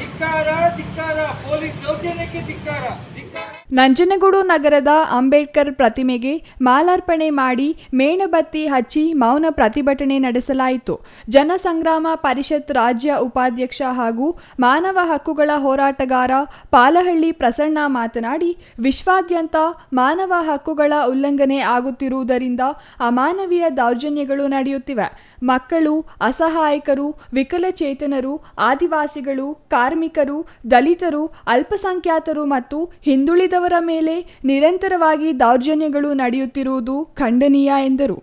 ಧಿಕ್ಕಾರ ಧಿಕ್ಕಾರ ಪೊಲೀಸ್ ದೌರ್ಜನ್ಯಕ್ಕೆ ಧಿಕ್ಕಾರ ಧಿಕ್ಕಾರ. ನಂಜನಗೂಡು ನಗರದ ಅಂಬೇಡ್ಕರ್ ಪ್ರತಿಮೆಗೆ ಮಾಲಾರ್ಪಣೆ ಮಾಡಿ ಮೇಣಬತ್ತಿ ಹಚ್ಚಿ ಮೌನ ಪ್ರತಿಭಟನೆ ನಡೆಸಲಾಯಿತು. ಜನಸಂಗ್ರಾಮ ಪರಿಷತ್ ರಾಜ್ಯ ಉಪಾಧ್ಯಕ್ಷ ಹಾಗೂ ಮಾನವ ಹಕ್ಕುಗಳ ಹೋರಾಟಗಾರ ಪಾಲಹಳ್ಳಿ ಪ್ರಸನ್ನ ಮಾತನಾಡಿ, ವಿಶ್ವಾದ್ಯಂತ ಮಾನವ ಹಕ್ಕುಗಳ ಉಲ್ಲಂಘನೆ ಆಗುತ್ತಿರುವುದರಿಂದ ಅಮಾನವೀಯ ದೌರ್ಜನ್ಯಗಳು ನಡೆಯುತ್ತಿವೆ. ಮಕ್ಕಳು, ಅಸಹಾಯಕರು, ವಿಕಲಚೇತನರು, ಆದಿವಾಸಿಗಳು, ಕಾರ್ಮಿಕರು, ದಲಿತರು, ಅಲ್ಪಸಂಖ್ಯಾತರು ಮತ್ತು ಹಿಂದುಳಿದವರ ಮೇಲೆ ನಿರಂತರವಾಗಿ ದೌರ್ಜನ್ಯಗಳು ನಡೆಯುತ್ತಿರುವುದು ಖಂಡನೀಯ ಎಂದರು.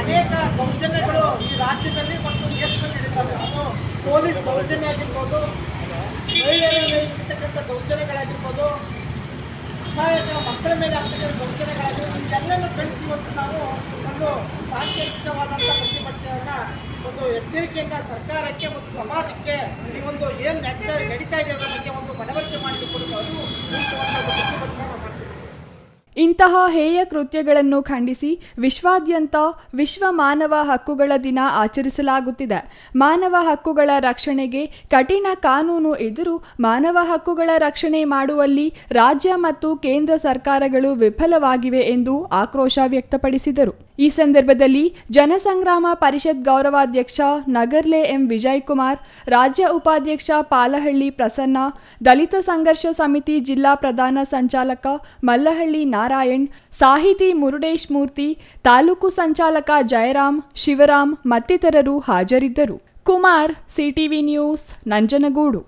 ಅನೇಕ ದೌರ್ಜನ್ಯಗಳು ಈ ರಾಜ್ಯದಲ್ಲಿ ಮತ್ತು ದೇಶದಲ್ಲಿ ನಡೀತವೆ ಅದು ಪೊಲೀಸ್ ದೌರ್ಜನ್ಯ ಆಗಿರ್ಬೋದು ಮಹಿಳೆಯರ ಮೇಲೆ ಇರ್ತಕ್ಕಂಥ ದೌರ್ಜನ್ಯಗಳಾಗಿರ್ಬೋದು ಅಸಹಾಯಕ ಮಕ್ಕಳ ಮೇಲೆ ಆಗ್ತಕ್ಕಂಥ ದೌರ್ಜನ್ಯಗಳಾಗಿರ್ಬೋದು ಇದೆಲ್ಲನೂ ಕಳಿಸಿ ಇವತ್ತು ನಾವು ಒಂದು ಸಾಂಕೇತಿಕವಾದಂಥ ಪ್ರತಿಭಟನೆಯನ್ನ ಒಂದು ಎಚ್ಚರಿಕೆಯನ್ನ ಸರ್ಕಾರಕ್ಕೆ ಮತ್ತು ಸಮಾಜಕ್ಕೆ ಈ ಒಂದು ಏನ್ ನಡೀತಾ ಇದೆ ಅನ್ನೋ ಬಗ್ಗೆ ಒಂದು ಮನವರಿಕೆ ಒಂದು ಪ್ರತಿಭಟನೆಯನ್ನು ಮಾಡ್ತೀವಿ. ಇಂತಹ ಹೇಯ ಕೃತ್ಯಗಳನ್ನು ಖಂಡಿಸಿ ವಿಶ್ವಾದ್ಯಂತ ವಿಶ್ವ ಮಾನವ ಹಕ್ಕುಗಳ ದಿನ ಆಚರಿಸಲಾಗುತ್ತಿದೆ. ಮಾನವ ಹಕ್ಕುಗಳ ರಕ್ಷಣೆಗೆ ಕಠಿಣ ಕಾನೂನು ಎದುರು ಮಾನವ ಹಕ್ಕುಗಳ ರಕ್ಷಣೆ ಮಾಡುವಲ್ಲಿ ರಾಜ್ಯ ಮತ್ತು ಕೇಂದ್ರ ಸರ್ಕಾರಗಳು ವಿಫಲವಾಗಿವೆ ಎಂದು ಆಕ್ರೋಶ ವ್ಯಕ್ತಪಡಿಸಿದರು. ಈ ಸಂದರ್ಭದಲ್ಲಿ ಜನಸಂಗ್ರಾಮ ಪರಿಷತ್ ಗೌರವಾಧ್ಯಕ್ಷ ನಗರ್ಲೆ ಎಂ ವಿಜಯ್ ಕುಮಾರ್ ರಾಜ್ಯ ಉಪಾಧ್ಯಕ್ಷ ಪಾಲಹಳ್ಳಿ ಪ್ರಸನ್ನ, ದಲಿತ ಸಂಘರ್ಷ ಸಮಿತಿ ಜಿಲ್ಲಾ ಪ್ರಧಾನ ಸಂಚಾಲಕ ಮಲ್ಲಹಳ್ಳಿ ನಾರಾಯಣ್, ಸಾಹಿತಿ ಮುರುಡೇಶ್ ಮೂರ್ತಿ, ತಾಲೂಕು ಸಂಚಾಲಕ ಜಯರಾಮ್, ಶಿವರಾಮ್ ಮತ್ತಿತರರು ಹಾಜರಿದ್ದರು. Kumar, CTV news, Nanjangud.